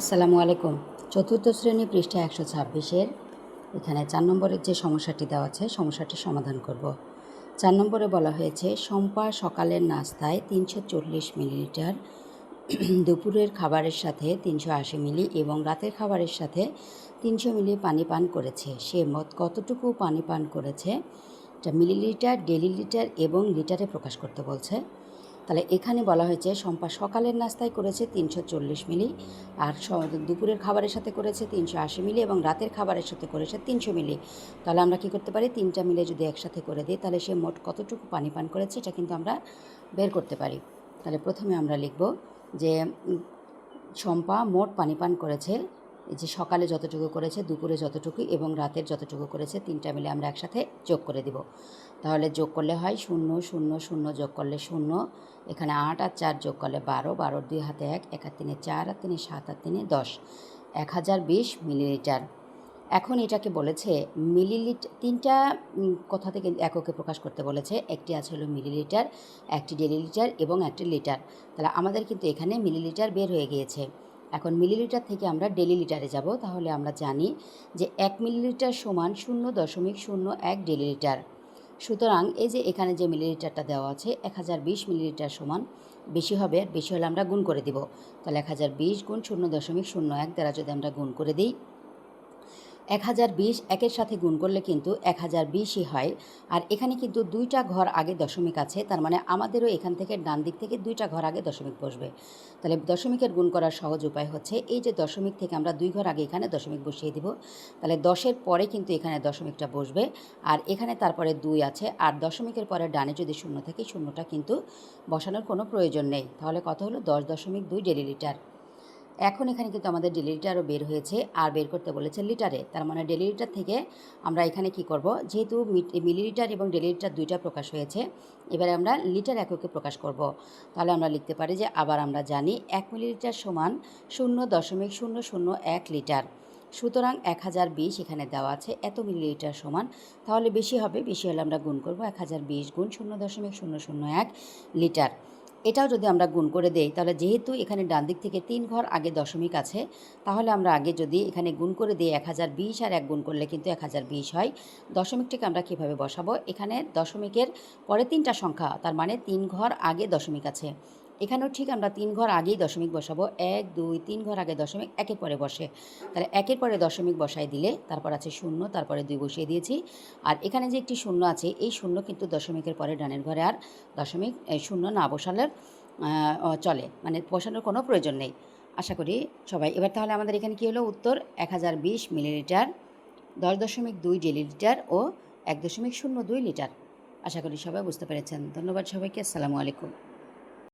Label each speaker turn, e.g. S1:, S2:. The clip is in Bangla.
S1: আসসালামু আলাইকুম। চতুর্থ শ্রেণি পৃষ্ঠা একশো ছাব্বিশের। এখানে চার নম্বরের যে সমস্যাটি দেওয়া আছে, সমস্যাটি সমাধান করব। চার নম্বরে বলা হয়েছে সম্পা সকালের নাস্তায় তিনশো চল্লিশ মিলিলিটার দুপুরের খাবারের সাথে তিনশো আশি মিলি এবং রাতের খাবারের সাথে তিনশো মিলি পানি পান করেছে। সে মত কতটুকু পানি পান করেছে, এটা মিলিলিটার ডেলি লিটার এবং লিটারে প্রকাশ করতে বলছে। তাহলে এখানে বলা হয়েছে, শম্পা সকালের নাস্তায় করেছে তিনশো চল্লিশ মিলি আর দুপুরের খাবারের সাথে করেছে তিনশো আশি মিলি এবং রাতের খাবারের সাথে করেছে তিনশো মিলি। তাহলে আমরা কী করতে পারি? তিনটা মিলে যদি একসাথে করে দিই, তাহলে সে মোট কতটুকু পানি পান করেছে এটা কিন্তু আমরা বের করতে পারি। তাহলে প্রথমে আমরা লিখব যে, শম্পা মোট পানি পান করেছে এই যে সকালে যতটুকু করেছে, দুপুরে যতটুকু এবং রাতের যতটুকু করেছে, তিনটা মিলে আমরা একসাথে যোগ করে দিব। তাহলে যোগ করলে হয় শূন্য শূন্য শূন্য যোগ করলে শূন্য, এখানে আট আর চার যোগ করলে বারো, বারোর দুই হাতে এক এক আর তিনে চার আর তিনে সাত আর তিনে দশ, এক হাজার বিশ মিলিলিটার। এখন এটাকে বলেছে মিলিলিটার তিনটা কথা থেকে এককে প্রকাশ করতে বলেছে, একটি আছে হলো মিলিলিটার, একটি ডেলিলিটার এবং একটি লিটার। তাহলে আমাদের কিন্তু এখানে মিলিলিটার বের হয়ে গিয়েছে। এখন মিলিলিটার থেকে আমরা ডেলি লিটারে যাব। তাহলে আমরা জানি যে এক মিলিলিটার সমান শূন্য দশমিক শূন্য এক ডেলি লিটার সুতরাং এই যে এখানে যে মিলিলিটারটা দেওয়া আছে, এক হাজার বিশ মিলিলিটার সমান বেশি হবে আর বেশি হলে আমরা গুণ করে দিব। তাহলে এক হাজার বিশ গুণ শূন্য দশমিক শূন্য এক দ্বারা যদি আমরা গুণ করে দিই এক হাজার বিশ একের সাথে গুণ করলে কিন্তু এক হাজার বিশই হয়। আর এখানে কিন্তু দুইটা ঘর আগে দশমিক আছে, তার মানে আমাদেরও এখান থেকে ডান দিক থেকে দুইটা ঘর আগে দশমিক বসবে। তাহলে দশমিকের গুণ করার সহজ উপায় হচ্ছে, এই যে দশমিক থেকে আমরা দুই ঘর আগে এখানে দশমিক বসিয়ে দিব, তাহলে দশের পরে কিন্তু এখানে দশমিকটা বসবে। আর এখানে তারপরে দুই আছে, আর দশমিকের পরে ডানে যদি শূন্য থাকে, শূন্যটা কিন্তু বসানোর কোনো প্রয়োজন নেই। তাহলে কত হলো? দশ দশমিক দুই ডেলিলিটার এখন এখানে কিন্তু আমাদের ডেলিলিটারও বের হয়েছে। আর বের করতে বলেছে লিটারে তার মানে ডেলিলিটার থেকে আমরা এখানে কি করব? যেহেতু মিলিলিটার এবং ডেলিলিটার দুইটা প্রকাশ হয়েছে, এবারে আমরা লিটার এককে প্রকাশ করব। তাহলে আমরা লিখতে পারি যে, আবার আমরা জানি এক মিলিলিটার সমান শূন্য দশমিক শূন্য শূন্য এক লিটার সুতরাং এক হাজার বিশ এখানে দেওয়া আছে, এত মিলিলিটার সমান। তাহলে বেশি হবে, বেশি হলে আমরা গুণ করব এক হাজার বিশ গুণ শূন্য দশমিক শূন্য শূন্য এক লিটার এটাও যদি আমরা গুণ করে দেই, তাহলে যেহেতু এখানে ডান দিক থেকে তিন ঘর আগে দশমিক আছে, তাহলে আমরা আগে যদি এখানে গুণ করে দিই এক হাজার বিশ আর এক গুণ করলে কিন্তু এক হাজার বিশ হয়। দশমিকটিকে আমরা কীভাবে বসাবো? এখানে দশমিকের পরে তিনটা সংখ্যা, তার মানে তিন ঘর আগে দশমিক আছে। এখানেও ঠিক আমরা তিন ঘর আগেই দশমিক বসাবো। এক, দুই, তিন ঘর আগে দশমিক একের পরে বসে। তাহলে একের পরে দশমিক বসাই দিলে তারপর আছে শূন্য, তারপরে দুই বসিয়ে দিয়েছি। আর এখানে যে একটি শূন্য আছে, এই শূন্য কিন্তু দশমিকের পরে ডানের ঘরে আর দশমিক শূন্য না বসালে চলে। মানে বসানোর কোনো প্রয়োজন নেই। আশা করি সবাই, এবার তাহলে আমাদের এখানে কী হলো উত্তর? এক হাজার বিশ মিলিলিটার, দশ দশমিক দুই ডেলিলিটার ও এক দশমিক শূন্য দুই লিটার। আশা করি সবাই বুঝতে পেরেছেন। ধন্যবাদ সবাইকে। আসসালামু আলাইকুম।